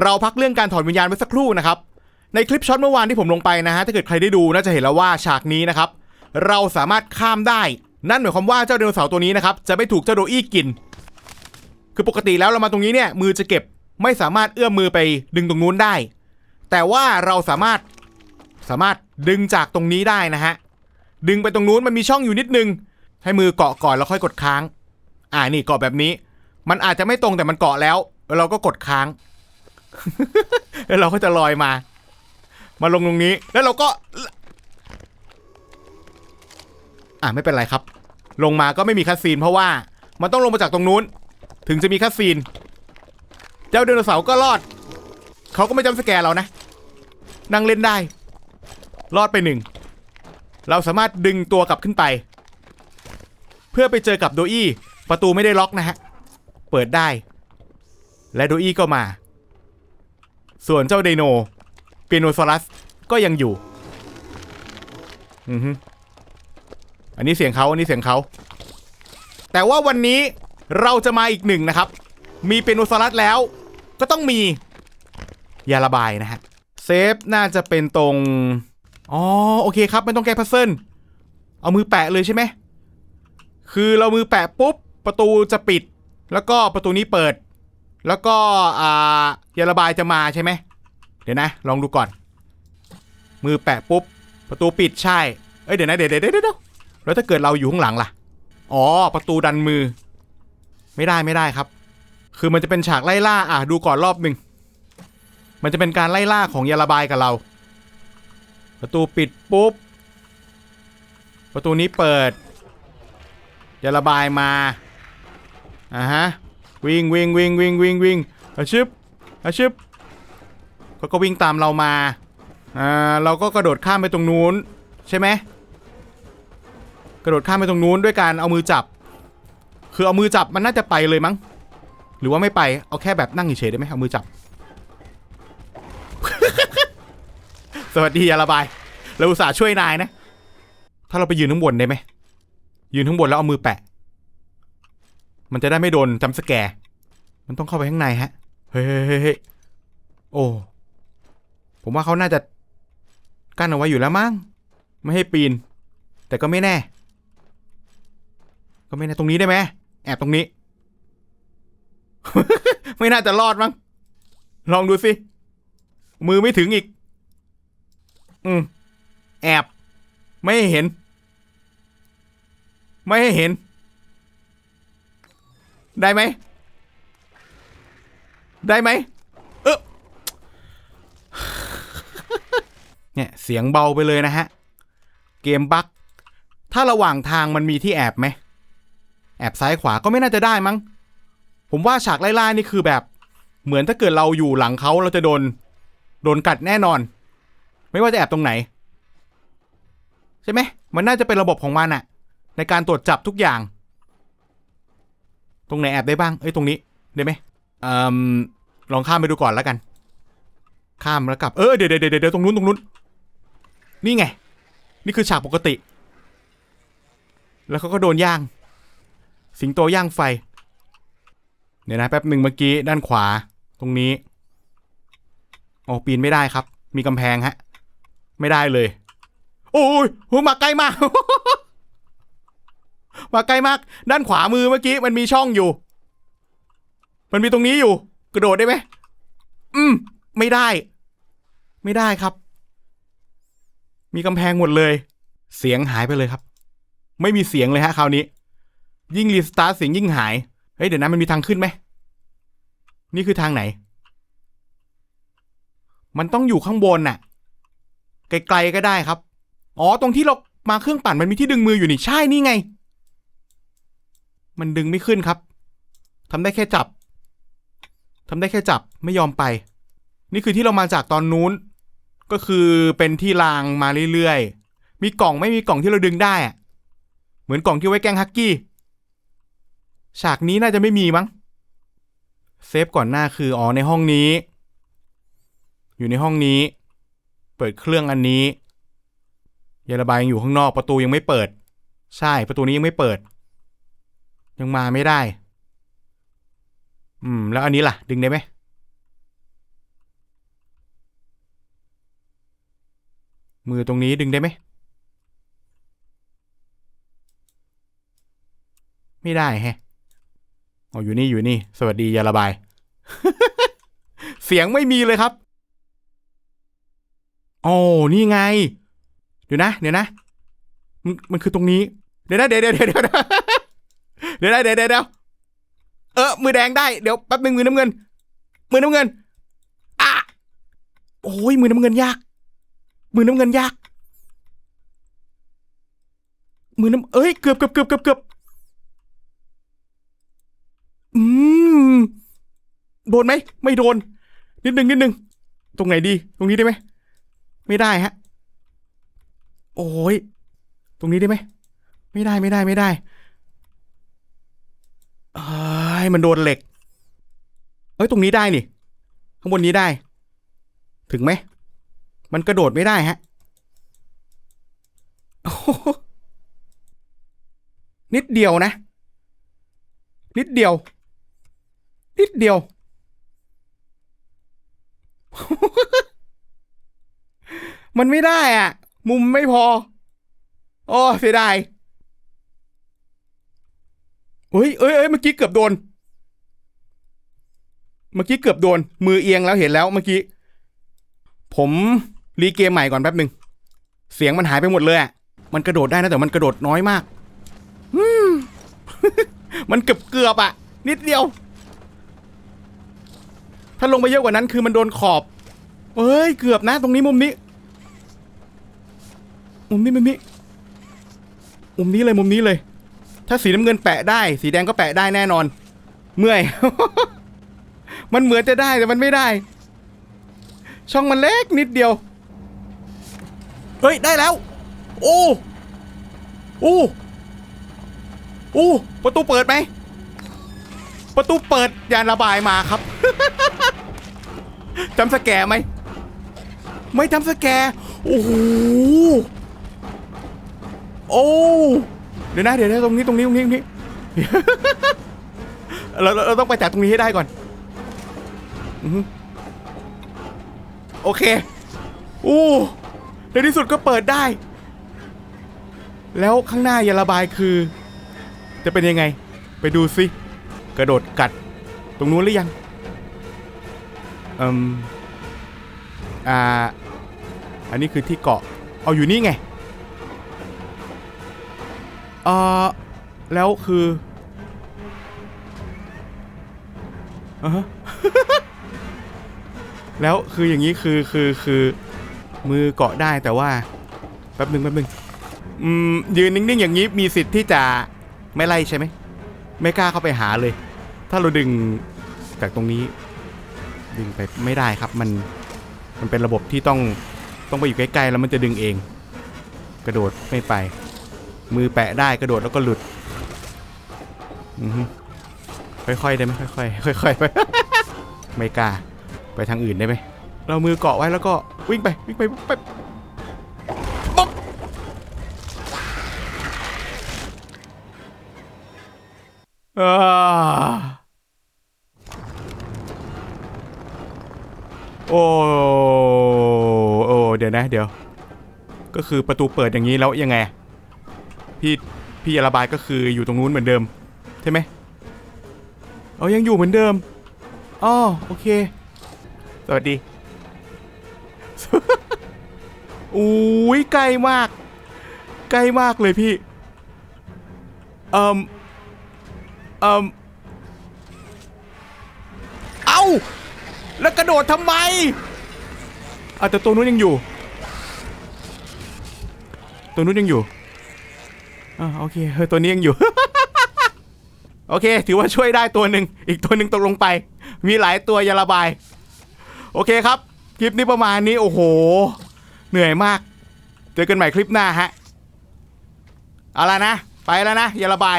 เราพักเรื่องการถอดวิญญาณไว้สักครู่นะครับ ในคลิปช็อตเมื่อวานที่ผมลงไปนะฮะถ้าเกิดใครได้ดูน่าจะเห็นแล้วว่าฉากนี้นะครับ เราสามารถข้ามได้ นั่นหมายความว่าเจ้าไดโนเสาร์ตัวนี้นะครับจะไม่ถูกเจ้าโดอี้กิน คือปกติแล้วเรามาตรงนี้เนี่ยมือจะเก็บไม่สามารถเอื้อมมือไปดึงตรงนู้นได้ แต่ว่าเราสามารถสามารถดึงจากตรงนี้ได้นะฮะดึงไปตรงนู้นมันมีช่องอยู่นิดนึง ให้มือเกาะก่อนแล้วค่อยกดค้าง อ่านี่เกาะแบบนี้ มันอาจจะไม่ตรงแต่มันเกาะแล้ว เราก็กดค้าง แล้วเราก็จะลอยมา มาลงตรงนี้ แล้วเราก็ อ่าไม่เป็นไรครับ ลงมาก็ไม่มีคัสซีนเพราะว่า มันต้องลงมาจากตรงนู้น ถึงจะมีคัสซีน เจ้าไดโนเสาร์ก็รอด เขาก็ไม่จำสแกร์เรานะ นั่งเล่นได้ รอดไปหนึ่ง เราสามารถดึงตัวกลับขึ้นไป เพื่อไปเจอกับโดอี้ ประตูไม่ได้ล็อกนะฮะ เปิดได้ และโดอี้ก็มา ส่วนเจ้าไดโนเปียโนซอรัสก็ยังอยู่ อือฮึอันนี้เสียงเขาอันนี้เสียงเขา แต่ว่าวันนี้เราจะมาอีกหนึ่งนะครับ มีเปียโนซอรัสแล้ว ก็ต้องมียาระบายนะฮะ เซฟน่าจะเป็นตรง อ๋อ โอเคครับ ไม่ต้องแก้พัซเซิลเอามือแปะเลยใช่ไหม คือเรามือแปะปุ๊บ ประตูจะปิด แล้วก็ประตูนี้เปิด แล้วก็อ่ายาระบายจะมาใช่ไหม เดี๋ยวนะ ลองดูก่อน มือแปะปุ๊บ ประตูปิดใช่ เอ้ยเดี๋ยวนะเดี๋ยวเดี๋ยวเดี๋ยวเดี๋ยวแล้วถ้าเกิดเราอยู่ข้างหลังล่ะ อ๋อ ประตูดันมือ ไม่ได้ไม่ได้ครับ คือมันจะเป็นฉากไล่ล่า อะ ดูก่อนรอบหนึ่ง มันจะเป็นการไล่ล่าของยาระบายกับเรา ประตูปิดปุ๊บ ประตูนี้เปิดยาระบายมา อ่าฮะ วิ่งวิ่งวิ่งวิ่งวิ่งวิ่งอาชึบอาชึบเขาก็วิ่งตามเรามาอ่าเราก็กระโดดข้ามไปตรงนู้นใช่ไหมกระโดดข้ามไปตรงนู้นด้วยการเอามือจับ คือเอามือจับมันน่าจะไปเลยมั้ง หรือว่าไม่ไปเอาแค่แบบนั่งเฉยได้ไหมเอามือจับ สวัสดียาระบายเราอุตส่าห์ช่วยนายนะ ถ้าเราไปยืนข้างบนได้ไหมยืนข้างบนแล้วเอามือแปะ มันจะได้ไม่โดนจำสแกร์ มันต้องเข้าไปข้างในฮะเฮ้ยเฮ้ยเฮ้ยโอ้ ผมว่าเขาน่าจะกั้นเอาไว้อยู่แล้วมั้ง ไม่ให้ปีน แต่ก็ไม่แน่ ก็ไม่แน่ตรงนี้ได้ไหม แอบตรงนี้ ไม่น่าจะรอดมั้ง ลองดูสิ มือไม่ถึงอีก อืม แอบ ไม่ให้เห็น ไม่ให้เห็น ได้ไหม ได้ไหมเออเนี่ยเสียงเบาไปเลยนะฮะ เกมบั๊กถ้าระหว่างทางมันมีที่แอบไหม แอบซ้ายขวาก็ไม่น่าจะได้มั้ง ผมว่าฉากไล่ๆนี่คือแบบ เหมือนถ้าเกิดเราอยู่หลังเขาเราจะโดน โดนกัดแน่นอน ไม่ว่าจะแอบตรงไหน ใช่ไหม มันน่าจะเป็นระบบของมันอะในการตรวจจับทุกอย่าง ตรงไหนแอบได้บ้าง เอ้ยตรงนี้ได้ไหม อลองข้ามไปดูก่อนแล้วกัน ข้ามแล้วกลับ เออเดี๋ยวเดี๋ยวเดี๋ยวตรงนู้นตรงนู้น นี่ไง นี่คือฉากปกติ แล้วเขาก็โดนย่าง สิงโตย่างไฟ เดี๋ยวนะแป๊บหนึ่งเมื่อกี้ด้านขวา ตรงนี้โอ้ปีนไม่ได้ครับ มีกำแพงฮะ ไม่ได้เลย โอ้ยโหมาใกล้มาก มาใกล้มาก ด้านขวามือเมื่อกี้มันมีช่องอยู่ มันมีตรงนี้อยู่ กระโดดได้ไหมอืม ไม่ได้ ไม่ได้ครับ มีกำแพงหมดเลย เสียงหายไปเลยครับ ไม่มีเสียงเลยฮะคราวนี้ ยิ่งรีสตาร์ทเสียงยิ่งหาย เฮ้ยเดี๋ยวนะมันมีทางขึ้นไหม นี่คือทางไหน มันต้องอยู่ข้างบนน่ะ ไกลๆก็ได้ครับ อ๋อ ตรงที่เรามาเครื่องปั่นมันมีที่ดึงมืออยู่นี่ ใช่นี่ไง มันดึงไม่ขึ้นครับทำได้แค่จับ ทำได้แค่จับไม่ยอมไป นี่คือที่เรามาจากตอนนู้น ก็คือเป็นที่รางมาเรื่อยๆ มีกล่องไม่มีกล่องที่เราดึงได้อะเหมือนกล่องที่ไว้แกงฮักกี้ ฉากนี้น่าจะไม่มีมั้ง เซฟก่อนหน้าคืออ๋อในห้องนี้ อยู่ในห้องนี้ เปิดเครื่องอันนี้ยาระบายยังอยู่ข้างนอกประตูยังไม่เปิด ใช่ประตูนี้ยังไม่เปิด ยังมาไม่ได้ อืม แล้วอันนี้ล่ะ ดึงได้ไหมมือตรงนี้ดึงได้ไหม ไม่ได้แฮะอ๋ออยู่นี่อยู่นี่ สวัสดียาระบาย เสียงไม่มีเลยครับโอ้นี่ไง เดี๋ยวนะ เดี๋ยวนะ มันมันคือตรงนี้ เดี๋ยวนะเดี๋ยวเดี๋ยวเดี๋ยวเดี๋ยวเดี๋ยวเดี๋ยว เออ มือแดงได้ เดี๋ยวแป๊บนึงมือน้ำเงิน มือน้ำเงิน อะ โอ้ยมือน้ำเงินยาก มือน้ำเงินยาก มือน้ำเอ้ย เกือบเกือบเกือบเกือบเกือบอืม โดนไหม ไม่โดน นิดนึงนิดนึง ตรงไหนดี ตรงนี้ได้ไหม ไม่ได้ฮะ โอ้ย ตรงนี้ได้ไหม ไม่ได้ไม่ได้ไม่ได้เอ้ยมันโดนเหล็ก เอ้ยตรงนี้ได้นี่ ข้างบนนี้ได้ ถึงไหม มันกระโดดไม่ได้ฮะนิดเดียวนะ นิดเดียว นิดเดียว มันไม่ได้อะ มุมไม่พอ โอ้เสียดายเอ้ยเอ้ยเอ้ยเมื่อกี้เกือบโดน เมื่อกี้เกือบโดน มือเอียงแล้วเห็นแล้วเมื่อกี้ ผมรีเกมใหม่ก่อนแป๊บหนึ่งเสียงมันหายไปหมดเลยอะมันกระโดดได้นะแต่มันกระโดดน้อยมากมมันเกือบเกือบอะ นิดเดียว ถ้าลงไปเยอะกว่านั้นคือมันโดนขอบเอ้ยเกือบนะตรงนี้มุมนี้ มุมนี้มุมนี้ มุมนี้เลยมุมนี้เลย ถ้าสีน้ำเงินแปะได้ สีแดงก็แปะได้แน่นอน เมื่อย มันเหมือนจะได้แต่มันไม่ได้ ช่องมันเล็กนิดเดียว เฮ้ย ได้แล้ว โอ้โอ้โอ้ประตูเปิดไหม ประตูเปิดยานระบายมาครับ จำสแกร์ไหม ไม่จำสแกร์โอ้โหโอ้เดี๋ยวนะเดี๋ยวนะตรงนี้ตรงนี้ตรงนี้ตรงนี้เราเราต้องไปจากตรงนี้ให้ได้ก่อน โอเค อู้ในที่สุดก็เปิดได้ แล้วข้างหน้ายาระบายคือ จะเป็นยังไง ไปดูสิ กระโดดกัด ตรงนู้นหรือยังอืมอ่า อันนี้คือที่เกาะ เอาอยู่นี่ไงเออแล้วคืออะ แล้วคืออย่างนี้คือคือคือมือเกาะได้แต่ว่าแป๊บหนึ่งแป๊บหนึ่งอืมยืนนิ่งๆอย่างนี้มีสิทธิ์ที่จะไม่ไล่ใช่ไหมไม่กล้าเข้าไปหาเลย ถ้าเราดึงจากตรงนี้ ดึงไปไม่ได้ครับมันมันเป็นระบบที่ต้องต้องไปอยู่ใกล้ๆแล้วมันจะดึงเอง กระโดดไม่ไป มือแปะได้กระโดดแล้วก็หลุดอือค่อยๆได้ไหมค่อยๆค่อยๆไปไม่กล้า ไปทางอื่นได้ไหม เรามือเกาะไว้แล้วก็วิ่งไปวิ่งไปไปบ๊อบอ่าโอ้โอ้เดี๋ยวนะเดี๋ยว ก็คือประตูเปิดอย่างนี้แล้วยังไง พี่พี่ระบายก็คืออยู่ตรงนู้นเหมือนเดิม ใช่ไหมเอายังอยู่เหมือนเดิมอ๋อโอเค สวัสดี อุ้ยไกล้มาก ใกล้มากเลยพี่ เอ่มเอ่มเอ้า แล้วกระโดดทำไมอะแต่ตัวนู้นยังอยู่ ตัวนู้นยังอยู่อ่าโอเคเฮ้ยตัวนี้ยังอยู่ โอเค ถือว่าช่วยได้ตัวหนึ่ง อีกตัวหนึ่งตกลงไป มีหลายตัวยาระบาย โอเคครับ คลิปนี้ประมาณนี้โอ้โห เหนื่อยมาก เจอกันใหม่คลิปหน้าฮะ เอาละนะ ไปแล้วนะ อย่าระบาย